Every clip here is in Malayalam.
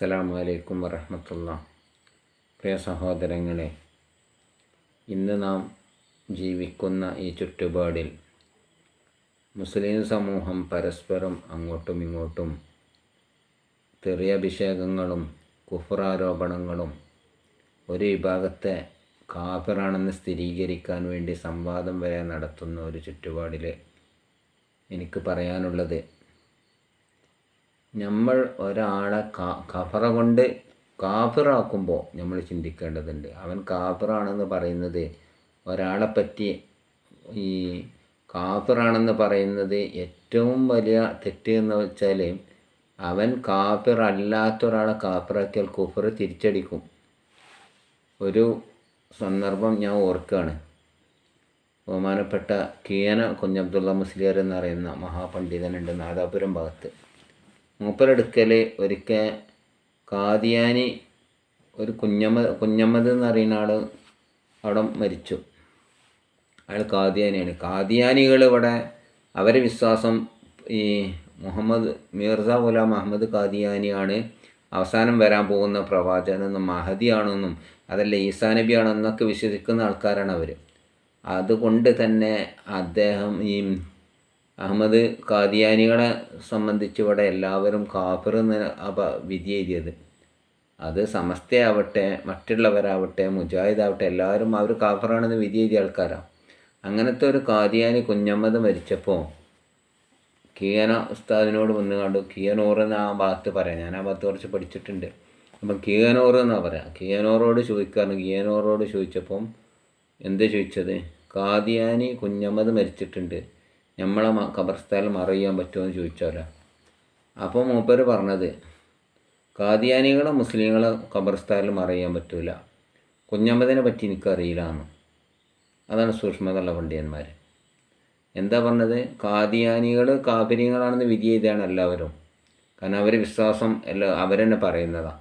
അസ്സലാമു അലൈക്കും വറഹമത്തുള്ള. പ്രിയ സഹോദരങ്ങളെ ഇന്ന് നാം ജീവിക്കുന്ന ഈ ചുറ്റുപാടിൽ മുസ്ലിം സമൂഹം പരസ്പരം അങ്ങോട്ടും ഇങ്ങോട്ടും തെറിയഭിഷേകങ്ങളും കുഫറാരോപണങ്ങളും ഒരു വിഭാഗത്തെ കാഫിറാണെന്ന് സ്ഥിരീകരിക്കാൻ വേണ്ടി സംവാദം വരെ നടത്തുന്ന ഒരു ചുറ്റുപാടിൽ എനിക്ക് പറയാനുള്ളത് നമ്മൾ ഒരാളെ കഫറ കൊണ്ട് കാഫിറാക്കുമ്പോൾ നമ്മൾ ചിന്തിക്കേണ്ടതുണ്ട്. അവൻ കാഫിറാണെന്ന് പറയുന്നത് ഒരാളെ പറ്റി ഈ കാഫിറാണെന്ന് പറയുന്നത് ഏറ്റവും വലിയ തെറ്റ് എന്ന് വെച്ചാൽ അവൻ കാഫിർ അല്ലാത്ത ഒരാളെ കാഫിറാക്കിയാൽ കുഫർ തിരിച്ചടിക്കും. ഒരു സന്ദർഭം ഞാൻ ഓർക്കുകയാണ്. ബഹുമാനപ്പെട്ട കീയന കുഞ്ഞബ്ദുള്ള മുസ്ലിയർ എന്ന് പറയുന്ന മഹാപണ്ഡിതനുണ്ട് നാദാപുരം ഭാഗത്ത്. മൂപ്പരെടുക്കൽ ഒരിക്കൽ കാദിയാനി ഒരു കുഞ്ഞമ്മ കുഞ്ഞമ്മദ് എന്ന് പറയുന്ന ആൾ അവിടെ മരിച്ചു. അയാൾ കാദിയാനിയാണ് കാദിയാനികൾ ഇവിടെ അവരെ വിശ്വാസം ഈ മുഹമ്മദ് മിർസ ഗുലാം അഹമ്മദ് കാദിയാനിയാണ് അവസാനം വരാൻ പോകുന്ന പ്രവാചകനെന്നും മഹദിയാണെന്നും അതല്ല ഈസാ നബിയാണെന്നൊക്കെ വിശ്വസിക്കുന്ന ആൾക്കാരാണ് അവർ അതുകൊണ്ട് തന്നെ അദ്ദേഹം ഈ അഹമ്മദ് കാദിയാനികളെ സംബന്ധിച്ച് ഇവിടെ എല്ലാവരും കാഫിർ എന്ന് അപ വിധി എഴുതിയത്. അത് സമസ്തയാവട്ടെ മറ്റുള്ളവരാവട്ടെ മുജാഹിദാവട്ടെ എല്ലാവരും അവർ കാഫറാണെന്ന് വിധി എഴുതിയ ആൾക്കാരാണ് അങ്ങനത്തെ ഒരു കാദിയാനി കുഞ്ഞമ്മദ് മരിച്ചപ്പോൾ കിയന ഉസ്താദിനോട് വന്ന് കണ്ടു കിയനൂർ എന്ന് ആ ഭാഗത്ത് പറയാം. ഞാൻ ആ ഭാഗത്ത് കുറച്ച് പഠിച്ചിട്ടുണ്ട്. അപ്പം കിയനൂർ എന്നാണ് പറയാം? കിയനൂറോട് ചോദിക്കാറ് കിയനൂറോട് ചോദിച്ചപ്പം എന്ത് ചോദിച്ചത്? കാദിയാനി കുഞ്ഞമ്മദ് മരിച്ചിട്ടുണ്ട്. നമ്മളെ ഖബർസ്ഥാനിൽ മറയ്യാൻ പറ്റുമോ എന്ന് ചോദിച്ചാല? അപ്പോൾ മൂപ്പർ പറഞ്ഞത് കാദിയാനികളെ മുസ്ലിങ്ങളെ ഖബർസ്ഥാനിൽ മറയ്യാൻ പറ്റൂല. കുഞ്ഞമ്മദിനെ പറ്റി എനിക്കറിയില്ല എന്ന്. അതാണ് സൂക്ഷ്മതള്ള പണ്ഡിതന്മാർ എന്താ പറഞ്ഞത്? കാദിയാനികൾ കാപിര്യങ്ങളാണെന്ന് വിധി ചെയ്താണ് എല്ലാവരും. കാരണം അവർ വിശ്വാസം എല്ലാ അവരെന്നെ പറയുന്നതാണ്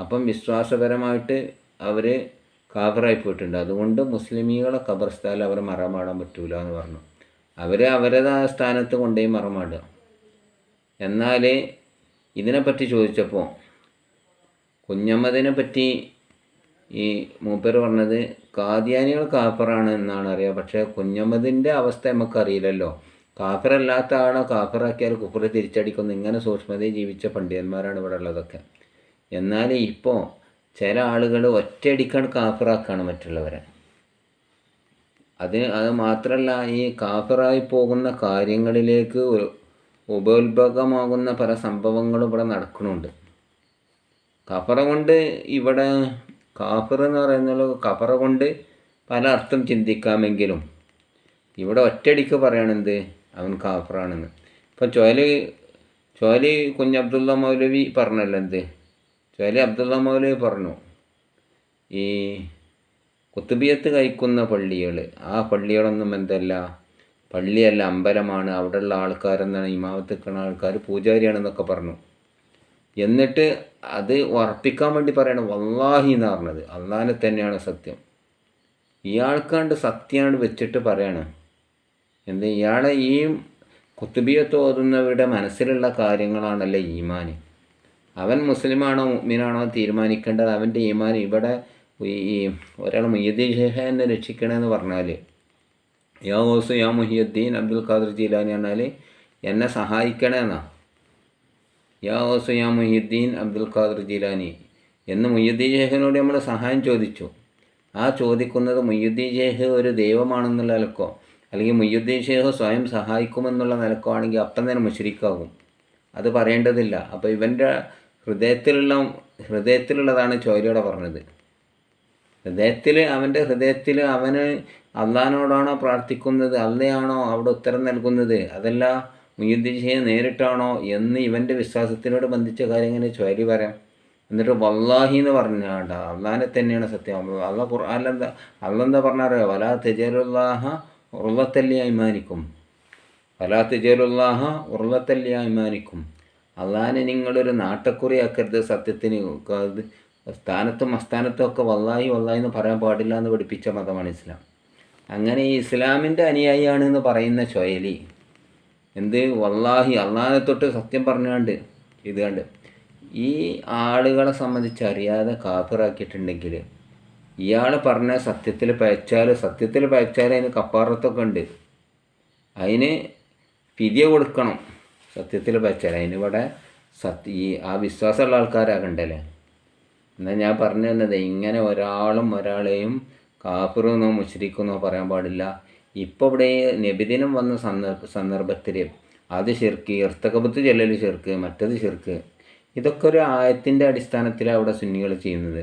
അപ്പം വിശ്വാസപരമായിട്ട് അവർ കാബറായി പോയിട്ടുണ്ട്. അതുകൊണ്ട് മുസ്ലിമീകളെ ഖബർസ്ഥാനിൽ അവർ മറമാടാൻ പറ്റൂല എന്ന് പറഞ്ഞു. അവർ അവരുടേതായ സ്ഥാനത്ത് കൊണ്ടുപോയി മറമാടുക. എന്നാൽ ഇതിനെപ്പറ്റി ചോദിച്ചപ്പോൾ കുഞ്ഞമ്മദിനെ പറ്റി ഈ മൂപ്പർ പറഞ്ഞത് കാദിയാനികൾ കാഫറാണ് എന്നാണ് അറിയുക പക്ഷേ കുഞ്ഞമ്മദിന്റെ അവസ്ഥ നമുക്കറിയില്ലല്ലോ. കാഫറല്ലാത്ത ആളെ കാഫറാക്കിയാൽ കുഫർ തിരിച്ചടിക്കുന്നു. ഇങ്ങനെ സൂക്ഷ്മതയിൽ ജീവിച്ച പണ്ഡിതന്മാരാണ് ഇവിടെ ഉള്ളതൊക്കെ. എന്നാൽ ഇപ്പോൾ ചില ആളുകൾ ഒറ്റയടിക്കാണ് കാഫറാക്കാണ് മറ്റുള്ളവരെ. അതിന് അത് മാത്രമല്ല ഈ കാഫറായി പോകുന്ന കാര്യങ്ങളിലേക്ക് ഉപോത്ഭകമാകുന്ന പല സംഭവങ്ങളും ഇവിടെ നടക്കുന്നുണ്ട്. കഫറ കൊണ്ട് ഇവിടെ കാഫർ എന്ന് പറയുന്നത് കഫറ കൊണ്ട് പല അർത്ഥം ചിന്തിക്കാമെങ്കിലും ഇവിടെ ഒറ്റയടിക്ക് പറയണെന്ത് അവൻ കാഫറാണെന്ന്. ഇപ്പം ചോലി ചോലി കുഞ്ഞ് അബ്ദുള്ള മൗലവി പറഞ്ഞല്ലോ എന്ത്? ചോലി അബ്ദുള്ള മൗലവി പറഞ്ഞു ഈ കുത്തുബിയത്ത് കഴിക്കുന്ന പള്ളികൾ ആ പള്ളികളൊന്നും എന്തല്ല പള്ളിയല്ല അമ്പലമാണ്. അവിടെയുള്ള ആൾക്കാരെന്നാണ് ഇമാവത്ത് നിൽക്കുന്ന ആൾക്കാർ പൂജാരിയാണെന്നൊക്കെ പറഞ്ഞു. എന്നിട്ട് അത് ഉറപ്പിക്കാൻ വേണ്ടി പറയണം വള്ളാഹി എന്ന് പറഞ്ഞത്. അള്ളാഹിനെ തന്നെയാണ് സത്യം. ഇയാൾക്കാണ്ട് സത്യമാണ് വെച്ചിട്ട് പറയണം എന്ത് ഇയാളെ ഈ കുത്തുബിയത്ത് ഓതുന്നവരുടെ മനസ്സിലുള്ള കാര്യങ്ങളാണല്ലേ ഈമാൻ അവൻ മുസ്ലിമാണോ മുഅ്മിനാണോ തീരുമാനിക്കേണ്ടത്. അവന്റെ ഈമാൻ ഇവിടെ ഈ ഒരാൾ മുഹ്യുദ്ദീൻ ഷെഹാനെ രക്ഷിക്കണമെന്ന് പറഞ്ഞാൽ യാ ഓസു യാ മുഹിയുദ്ദീൻ അബ്ദുൽ ഖാദർ ജീലാനി പറഞ്ഞാൽ എന്നെ സഹായിക്കണമെന്നാ യാ ഓസു യാ മുഹിയുദ്ദീൻ അബ്ദുൽ ഖാദർ ജീലാനി എന്ന് മുയ്യുദ്ദീൻ ഷെഹനോട് നമ്മൾ സഹായം ചോദിച്ചു. ആ ചോദിക്കുന്നത് മുയ്യുദ്ദീൻ ഷെയ്ഖ് ഒരു ദൈവമാണെന്നുള്ള നിലക്കോ അല്ലെങ്കിൽ മുയ്യുദ്ദീൻ ഷെയ്ഖ് സ്വയം സഹായിക്കുമെന്നുള്ള നിലക്കോ ആണെങ്കിൽ അപ്പം തന്നെ മുഷരിക്കാകും അത് പറയേണ്ടതില്ല. അപ്പോൾ ഇവന്റെ ഹൃദയത്തിലുള്ള ഹൃദയത്തിലുള്ളതാണ് ചോരയോടെ പറഞ്ഞത്. ഹൃദയത്തിൽ അവന്റെ ഹൃദയത്തിൽ അവന് അള്ളഹാനോടാണോ പ്രാർത്ഥിക്കുന്നത്? അല്ലയാണോ അവിടെ ഉത്തരം നൽകുന്നത്? അതല്ല മുയുദ്ദീഷയെ നേരിട്ടാണോ എന്ന് ഇവന്റെ വിശ്വാസത്തിനോട് ബന്ധിച്ച കാര്യം ഇങ്ങനെ ചോരി പറയാം. എന്നിട്ട് വല്ലാഹി എന്ന് പറഞ്ഞാണ്ട അള്ളഹാനെ തന്നെയാണ് സത്യം. അള്ള അല്ലെന്താ അള്ളെന്താ പറഞ്ഞറിയോ? വലാ തെജലുല്ലാഹ ഉറുവത്തല്ലി അയ്മാനിക്കും വലാ തെജലുല്ലാഹ ഉറുവത്തല്ലി അയ്മാനിക്കും അള്ളഹാനെ നിങ്ങളൊരു നാട്ടക്കുറിയാക്കരുത് സത്യത്തിന്. സ്ഥാനത്തും അസ്ഥാനത്തും ഒക്കെ വല്ലാഹി വല്ലാഹി എന്ന് പറയാൻ പാടില്ല എന്ന് പഠിപ്പിച്ച മതമാണ് ഇസ്ലാം. അങ്ങനെ ഈ ഇസ്ലാമിന്റെ അനുയായിയാണ് എന്ന് പറയുന്ന ചൊയലി എന്ത് വല്ലാഹി അള്ളാഹിനെ തൊട്ട് സത്യം പറഞ്ഞാണ്ട് ഇത് കണ്ട് ഈ ആളുകളെ സംബന്ധിച്ച് അറിയാതെ കാഫിറാക്കിയിട്ടുണ്ടെങ്കിൽ ഇയാൾ പറഞ്ഞ സത്യത്തിൽ പയച്ചാൽ സത്യത്തിൽ പയച്ചാൽ അതിന് കപ്പാറത്തൊക്കെ ഉണ്ട്. അതിന് പിരിയ കൊടുക്കണം. സത്യത്തിൽ പയച്ചാൽ അതിനിവിടെ സത്യ ഈ ആ വിശ്വാസമുള്ള ആൾക്കാരാകണ്ടല്ലേ? എന്നാൽ ഞാൻ പറഞ്ഞു തന്നത് ഇങ്ങനെ ഒരാളും ഒരാളെയും കാഫിറെന്നോ മുശ്രിക്കെന്നോ പറയാൻ പാടില്ല. ഇപ്പോൾ ഇവിടെ നബിദിനം വന്ന സന്ദർഭ സന്ദർഭത്തിൽ അത് ചെറുക്ക് ഇർത്തകബത്ത് ചെല്ലൽ ചെറുക്ക് മറ്റത് ചെറുക്ക് ഇതൊക്കെ ഒരു ആയത്തിന്റെ അടിസ്ഥാനത്തിലാണ് അവിടെ സുന്നികൾ ചെയ്യുന്നത്.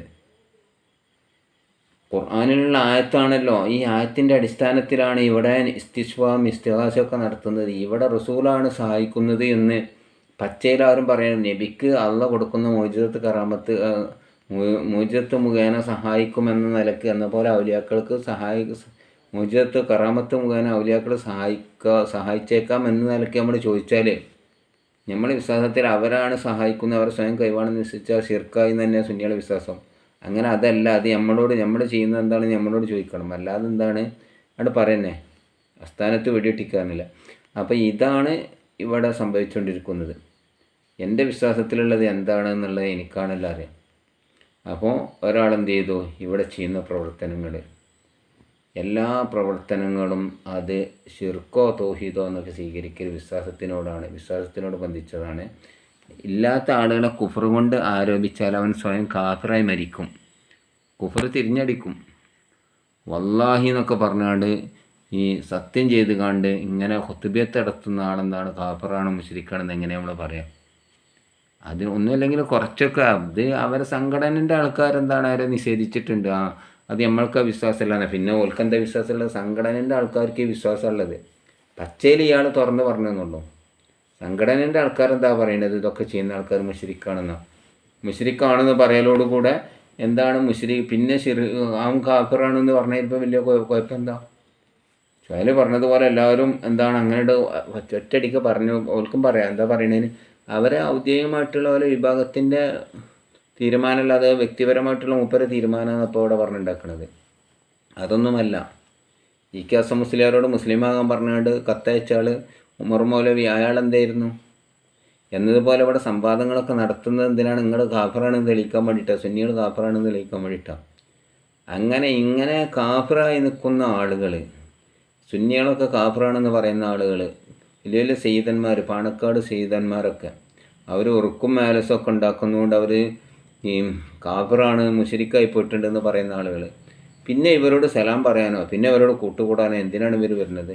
ഖുർആാനിലുള്ള ആയത്താണല്ലോ ഈ ആയത്തിന്റെ അടിസ്ഥാനത്തിലാണ് ഇവിടെ ഇസ്തിഷ്വാം ഇസ്തിഹാസമൊക്കെ നടത്തുന്നത്. ഇവിടെ റസൂലാണ് സഹായിക്കുന്നത് എന്ന് പച്ചയിൽ ആരും പറയണം നബിക്ക് അള്ള കൊടുക്കുന്ന മോചിതത്ത് കറാമത്ത് മോചിതത്ത് മുഖേന സഹായിക്കുമെന്ന നിലയ്ക്ക് എന്ന പോലെ ഔലിയാക്കൾക്ക് സഹായി മുജത്ത് കറാമത്ത് മുഖേന ഔലിയാക്കൾ സഹായിക്ക സഹായിച്ചേക്കാം എന്ന നിലയ്ക്ക് നമ്മൾ ചോദിച്ചാൽ നമ്മൾ വിശ്വാസത്തിൽ അവരാണ് സഹായിക്കുന്നത് അവരെ സ്വയം കൈവാണെന്ന് വിശ്വസിച്ചാൽ ശിർക്കായി തന്നെ സുന്നിയുടെ വിശ്വാസം. അങ്ങനെ അതല്ല അത് നമ്മളോട് നമ്മൾ ചെയ്യുന്നത് എന്താണ് നമ്മളോട് ചോദിക്കണം. അല്ലാതെ എന്താണ്? അവിടെ പറയുന്നേ അസ്ഥാനത്ത് വെടിയിട്ടിക്കാറില്ല അപ്പോൾ ഇതാണ് ഇവിടെ സംഭവിച്ചുകൊണ്ടിരിക്കുന്നത് എന്റെ വിശ്വാസത്തിലുള്ളത് എന്താണെന്നുള്ളത് എനിക്കാണല്ലോ അറിയാം. അപ്പോൾ ഒരാൾ എന്ത് ചെയ്തു ഇവിടെ ചെയ്യുന്ന പ്രവർത്തനങ്ങൾ എല്ലാ പ്രവർത്തനങ്ങളും അത് ഷിർക്കോ തോഹീദോ എന്നൊക്കെ സ്വീകരിക്കൽ വിശ്വാസത്തിനോടാണ്. വിശ്വാസത്തിനോട് ബന്ധിച്ചതാണ്. ഇല്ലാത്ത ആളുകളെ കുഫർ കൊണ്ട് ആരോപിച്ചാൽ അവൻ സ്വയം കാഫറായി മരിക്കും. കുഫർ തിരിഞ്ഞടിക്കും. വല്ലാഹി എന്നൊക്കെ പറഞ്ഞാണ്ട് ഈ സത്യം ചെയ്ത് കണ്ട് ഇങ്ങനെ ഹൊത്തുബിയത്ത് നടത്തുന്ന ആളെന്താണ്? കാഫറാണ് മുശ്രിക്കാണെന്ന് എങ്ങനെയാണ് നമ്മൾ പറയാം? അത് ഒന്നുമില്ലെങ്കിൽ കുറച്ചൊക്കെ അത് അവരെ സംഘടനന്റെ ആൾക്കാരെന്താണ് അവരെ നിഷേധിച്ചിട്ടുണ്ട്. ആ അത് നമ്മൾക്ക് വിശ്വാസമില്ല പിന്നെ ഓൽക്കെന്താ വിശ്വാസമുള്ളത്? സംഘടനന്റെ ആൾക്കാർക്ക് വിശ്വാസമുള്ളത്. പച്ചയിൽ ഇയാൾ തുറന്ന് പറഞ്ഞതെന്നുള്ളൂ സംഘടനന്റെ ആൾക്കാരെന്താ പറയുന്നത് ഇതൊക്കെ ചെയ്യുന്ന ആൾക്കാർ മുഷരിക്കാണെന്നോ. മുഷരിക്കാണെന്ന് പറയലോടുകൂടെ എന്താണ് മുഷരി? പിന്നെ ഷിറി ആം പറഞ്ഞാൽ ഇപ്പം വലിയ കുഴപ്പം എന്താ ചുവൽ പറഞ്ഞതുപോലെ എല്ലാവരും എന്താണ് അങ്ങനെ ഒറ്റയടിക്ക് പറഞ്ഞു. ഓൽക്കും പറയാം. എന്താ പറയണതിന് അവരെ ഔദ്യോഗികമായിട്ടുള്ള ഓരോ വിഭാഗത്തിന്റെ തീരുമാനമല്ലാതെ വ്യക്തിപരമായിട്ടുള്ള മൂപ്പരെ തീരുമാനമാണ് ഇപ്പോൾ ഇവിടെ പറഞ്ഞുണ്ടാക്കുന്നത് അതൊന്നുമല്ല. ഇ കെ എസ് മുസ്ലിയാരോട് മുസ്ലിമാകാൻ പറഞ്ഞുകൊണ്ട് കത്തയച്ചാൾ ഉമർ മൗലവി അയാൾ എന്തായിരുന്നു? എന്നതുപോലെ ഇവിടെ സംവാദങ്ങളൊക്കെ നടത്തുന്നത് എന്തിനാണ്? നിങ്ങൾ കാഫറാണെന്ന് തെളിയിക്കാൻ വേണ്ടിയിട്ടാണ് സുന്നികൾ കാഫറാണെന്ന് തെളിയിക്കാൻ വേണ്ടിയിട്ടാണ് അങ്ങനെ ഇങ്ങനെ കാഫറായി നിൽക്കുന്ന ആളുകൾ സുന്നികളൊക്കെ കാഫറാണെന്ന് പറയുന്ന ആളുകൾ വലിയ വലിയ സെയ്തന്മാർ പാണക്കാട് സെയ്തന്മാരൊക്കെ അവർ ഉറുക്കും മാലസൊക്കെ ഉണ്ടാക്കുന്നതുകൊണ്ട് അവർ ഈ കാഫറാണ് മുഷരിക്കായി പോയിട്ടുണ്ടെന്ന് പറയുന്ന ആളുകൾ പിന്നെ ഇവരോട് സലാം പറയാനോ? പിന്നെ ഇവരോട് കൂട്ടുകൂടാനോ? എന്തിനാണ് ഇവർ വരുന്നത്?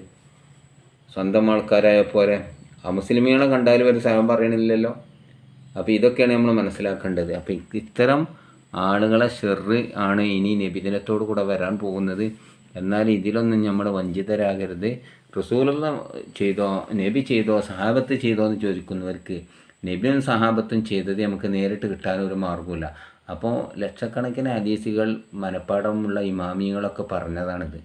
സ്വന്തം ആൾക്കാരായ പോലെ. അമുസ്ലിമികളെ കണ്ടാലും ഇവർ സലാം പറയണില്ലല്ലോ. അപ്പോൾ ഇതൊക്കെയാണ് നമ്മൾ മനസ്സിലാക്കേണ്ടത്. അപ്പോൾ ഇത്തരം ആളുകളെ ഷെറ് ആണ് ഇനി നബിദിനത്തോടു കൂടെ വരാൻ പോകുന്നത്. എന്നാൽ ഇതിലൊന്നും നമ്മൾ വഞ്ചിതരാകരുത്. റസൂലുള്ള ചെയ്തോ നബി ചെയ്തോ സഹാബത്ത് ചെയ്തോ എന്ന് ചോദിക്കുന്നവർക്ക് നബിയും സഹാബത്തും ചെയ്തത് നമുക്ക് നേരിട്ട് കിട്ടാൻ ഒരു മാർഗമില്ല അപ്പോൾ ലക്ഷക്കണക്കിന് ഹദീസുകൾ മനഃപ്പാടമുള്ള ഇമാമിയങ്ങളൊക്കെ പറഞ്ഞതാണിത്.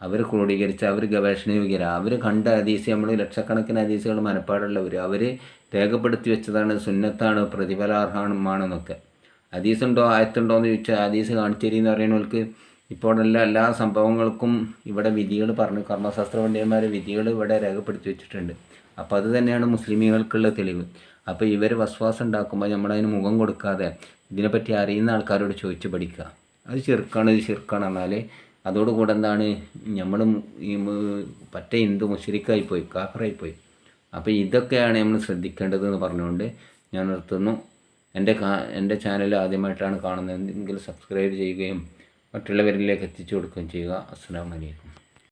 അവർ ക്രോഡീകരിച്ച അവർ ഗവേഷണ യോഗ്യര. അവർ കണ്ട ഹദീസ് നമ്മൾ ലക്ഷക്കണക്കിന് ഹദീസുകൾ മനഃപ്പാടുള്ളവർ അവർ രേഖപ്പെടുത്തി വെച്ചതാണ് സുന്നത്താണ് പ്രതിഫലാർഹമാണെന്നൊക്കെ. ഹദീസ് ഉണ്ടോ ആയത്തുണ്ടോ എന്ന് ചോദിച്ചാൽ ഹദീസ് കാണിച്ചേരിന്ന് പറയുന്നവർക്ക് ഇപ്പോഴെല്ലാം എല്ലാ സംഭവങ്ങൾക്കും ഇവിടെ വിധികൾ പറഞ്ഞു. കർമ്മശാസ്ത്ര പണ്ഡിതന്മാർ വിധികൾ ഇവിടെ രേഖപ്പെടുത്തി വെച്ചിട്ടുണ്ട്. അപ്പോൾ അത് തന്നെയാണ് മുസ്ലിമുകൾക്കുള്ള തെളിവ്. അപ്പോൾ ഇവർ വസ്വാസം ഉണ്ടാക്കുമ്പോൾ നമ്മളതിന് മുഖം കൊടുക്കാതെ ഇതിനെപ്പറ്റി അറിയുന്ന ആൾക്കാരോട് ചോദിച്ച് പഠിക്കുക. അത് ചെറുക്കാണ് ഇത് ചെറുക്കാണ് എന്നാൽ അതോടുകൂടെ എന്താണ്? നമ്മൾ പറ്റ ഹിന്ദു മുഷരിക്കായി പോയി കാഫറായി പോയി. അപ്പോൾ ഇതൊക്കെയാണ് നമ്മൾ ശ്രദ്ധിക്കേണ്ടതെന്ന് പറഞ്ഞുകൊണ്ട് ഞാൻ നിർത്തുന്നു. എന്റെ എന്റെ ചാനൽ ആദ്യമായിട്ടാണ് കാണുന്നതെങ്കിൽ സബ്സ്ക്രൈബ് ചെയ്യുകയും മറ്റുള്ളവരിലേക്ക് എത്തിച്ചു കൊടുക്കുകയും ചെയ്യുക. അസ്സാം വലൈക്കും